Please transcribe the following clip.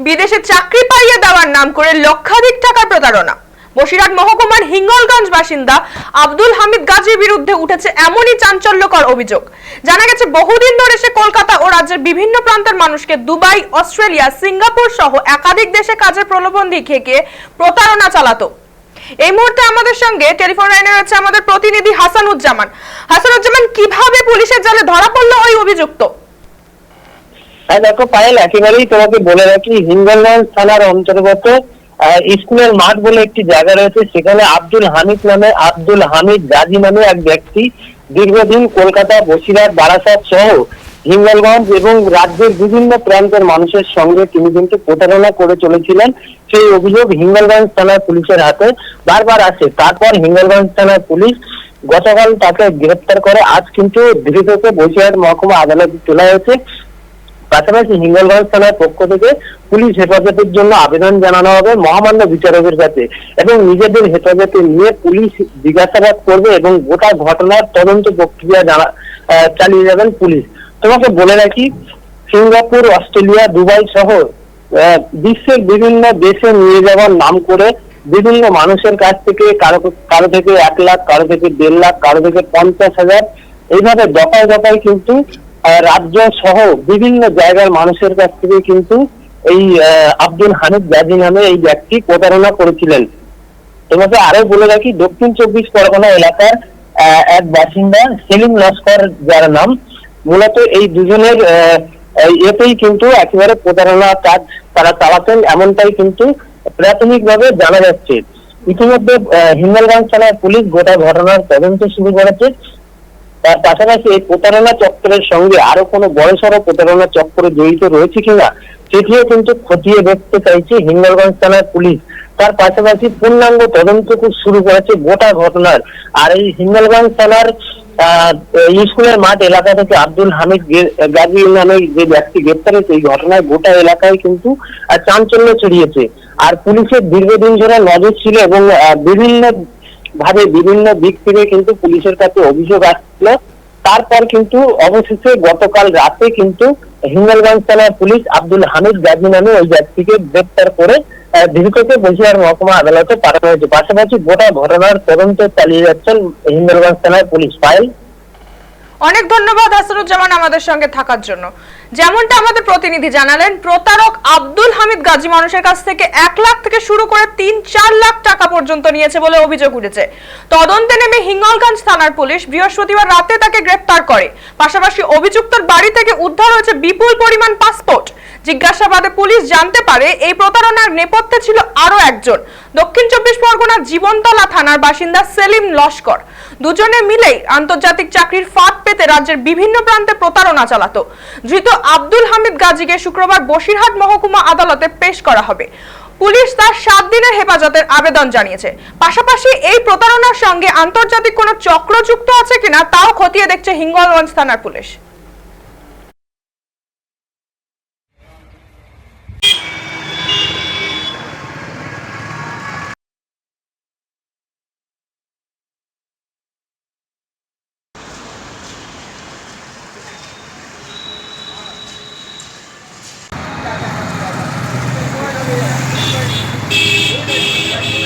বিদেশে চাকরি পাইয়ে দেওয়ার নাম করে লক্ষাধিক টাকার প্রতারণা। বসিরহাট মহকুমার হিঙ্গলগঞ্জ বাসিন্দা আব্দুল হামিদ গাজীর বিরুদ্ধে উঠেছে এমনই চাঞ্চল্যকর অভিযোগ। জানা গেছে, বহুদিন ধরে সে কলকাতা ও রাজ্যের বিভিন্ন প্রান্তের মানুষকে দুবাই, অস্ট্রেলিয়া, সিঙ্গাপুর সহ একাধিক দেশে কাজের প্রলোভন দেখিয়ে প্রতারণা চালাতো। এই মুহূর্তে আমাদের সঙ্গে টেলিফোন লাইনে রয়েছে আমাদের প্রতিনিধি হাসানুজ্জামান। হাসানুজ্জামান, কীভাবে পুলিশের জালে ধরা পড়ল ওই অভিযুক্ত? হ্যাঁ দেখো, পায়েল, একেবারেই তোমাকে বলে রাখি, হিঙ্গলগঞ্জ থানার অন্তর্গত স্কুলের মাঠ বলে একটি জায়গা রয়েছে, সেখানে আব্দুল হামিদ নামে, আব্দুল হামিদ গাজী নামে এক ব্যক্তি দীর্ঘদিন কলকাতা, বসিরহাট, বারাসাত সহ হিঙ্গলগঞ্জ এবং রাজ্যের বিভিন্ন প্রান্তের মানুষের সঙ্গে তিনি কিন্তু প্রতারণা করে চলেছিলেন। সেই অভিযোগ হিঙ্গলগঞ্জ থানার পুলিশের হাতে বারবার আসে। তারপর হিঙ্গলগঞ্জ থানার পুলিশ গতকাল তাকে গ্রেপ্তার করে। আজ কিন্তু ধৃতকে বসিরহাট মহকুমা আদালতে তোলা হয়েছে। পাশাপাশি হিঙ্গলগঞ্জ থানার পক্ষ থেকে পুলিশ হেফাজতের জন্য আবেদন জানানো হবে মহামান্য বিচারকের কাছে এবং নিজেদের হেফাজতে নিয়ে পুলিশ জিজ্ঞাসাবাদ করবে এবং গোটা ঘটনার তদন্ত প্রক্রিয়া জানা চালিয়ে যাবেন পুলিশ। তোমাকে বলে রাখি, সিঙ্গাপুর, অস্ট্রেলিয়া, দুবাই সহ বিশ্বের বিভিন্ন দেশে নিয়ে যাওয়ার নাম করে বিভিন্ন মানুষের কাছ থেকে কারও কারও থেকে এক লাখ, কারও থেকে দেড় লাখ, কারও থেকে পঞ্চাশ হাজার, এইভাবে দফায় দফায় কিন্তু রাজ্য সহ বিভিন্ন জায়গার মানুষের কাছ থেকে কিন্তু এই আব্দুল হামিদ গাজী নামে এই ব্যক্তি প্রতারণা করেছিলেন। তোমাকে আরও বলে রাখি দক্ষিণ চব্বিশ পরগনা এলাকার এক বাসিন্দা সেলিম লস্কর যার নাম। মূলত এই দুজনের এতেই কিন্তু একেবারে প্রতারণা কাজ তারা চালাতেন এমনটাই কিন্তু প্রাথমিকভাবে জানা যাচ্ছে। ইতিমধ্যে আহ, হিঙ্গলগঞ্জ থানার পুলিশ গোটা ঘটনার তদন্ত শুরু করেছে। তার পাশাপাশি এই প্রতারণা চক্রের সঙ্গে আরও কোনো বড়সড় প্রতারণা চক্র জড়িত রয়েছে কিনা, সেটিও কিন্তু খতিয়ে দেখতে চাইছে হিঙ্গলগঞ্জ থানার পুলিশ। তার পাশাপাশি পূর্ণাঙ্গ তদন্ত শুরু করেছে গোটা ঘটনার। আর এই হিঙ্গলগঞ্জ থানার স্কুলের মাঠ এলাকা থেকে আব্দুল হামিদ গাজী নামে যে ব্যক্তি গ্রেপ্তার হয়েছে, এই ঘটনায় গোটা এলাকায় কিন্তু চাঞ্চল্য ছড়িয়েছে। আর পুলিশের দীর্ঘদিন ধরে নজর ছিল এবং বিভিন্ন ভাবে বিভিন্ন দিক থেকে কিন্তু পুলিশের কাছে অভিযোগ আসছিল তারপর কিন্তু অবশেষে গতকাল রাতে কিন্তু হিঙ্গলগঞ্জ থানার পুলিশ আব্দুল হামিদ গাজী নামে ওই ব্যক্তিকে গ্রেপ্তার করে দীর্ঘকে বসিরহাট মহকুমা আদালতে পাঠানো হয়েছে। পাশাপাশি গোটা ঘটনার তদন্ত চালিয়ে যাচ্ছেন হিঙ্গলগঞ্জ থানার পুলিশ। ফাইল অনেক ধন্যবাদ আসরুজ্জামান আমাদের সঙ্গে থাকার জন্য। যেমনটা আমাদের প্রতিনিধি জানালেন, প্রতারক আব্দুল হামিদ গাজী মানুষের কাছ থেকে এক লাখ থেকে শুরু করে তিন, চার লাখ টাকা পর্যন্ত নিয়েছে বলে অভিযোগ উঠেছে। তদন্তে নেমে হিঙ্গলগঞ্জ থানার পুলিশ বৃহস্পতিবার রাতে তাকে গ্রেপ্তার করে। পাশাপাশি অভিযুক্তর বাড়ি থেকে উদ্ধার হয়েছে বিপুল পরিমাণ পাসপোর্ট। জিজ্ঞাসাবাদে পুলিশ জানতে পারে, এই প্রতারণার নেপথ্যে ছিল আরও একজন। দক্ষিণ চব্বিশ পরগনার জীবনতলা থানার বাসিন্দা সেলিম লস্কর। দুজনে মিলেই আন্তর্জাতিক চাকরির ফাঁদ পেতে রাজ্যের বিভিন্ন প্রান্তে প্রতারণা চালাতো। ধৃত আব্দুল হামিদ গাজীকে শুক্রবার বসিরহাট মহকুমা আদালতে পেশ করা হবে। পুলিশ তার সাত দিনের হেফাজতের আবেদন জানিয়েছে। পাশাপাশি এই প্রতারণার সঙ্গে আন্তর্জাতিক কোনো চক্র যুক্ত আছে কিনা তাও খতিয়ে দেখছে হিঙ্গলগঞ্জ থানার পুলিশ। Thank you.